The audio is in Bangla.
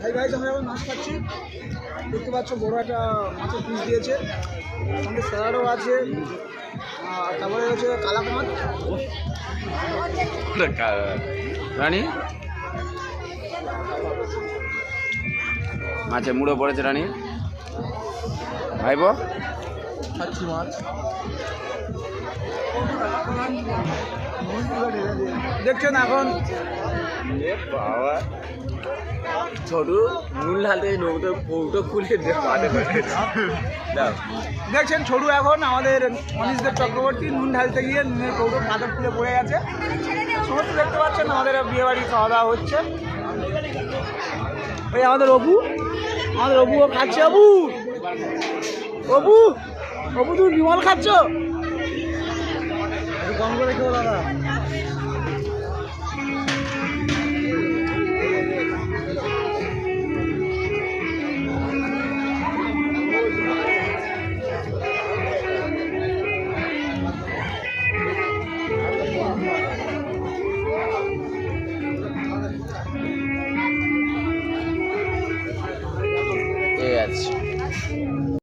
হাই গাইজ আমরা এখন মাছ খাচ্ছি। দেখতে পাচ্ছ বড় একটা মাছের পিস দিয়েছে। সঙ্গে স্যালাডও আছে। আর তারপরে হচ্ছে কালা মাছ রানী? মাছে মুড়ো পড়েছে রানী। ভাইব খাচ্ছি মাছ। দেখছেন এখন বাবা। ছোট নুন ঢালতে নৌটো কৌটো খুলে পাতে দাও। দেখছেন ছোটু এখন আমাদের মনীষদেব চক্রবর্তী নুন ঢালতে গিয়ে নুনের কৌটো কাঁচা ফুলে পড়ে গেছে। সমস্ত দেখতে পাচ্ছেন আমাদের বিয়ে বাড়ি খাওয়া দাওয়া হচ্ছে। ওই আমাদের অপু আমাদের অপুও খাচ্ছে অপু। অপু অপু তুমি বিমল খাচ্ছ? কম করে খেও দাদা। Yes.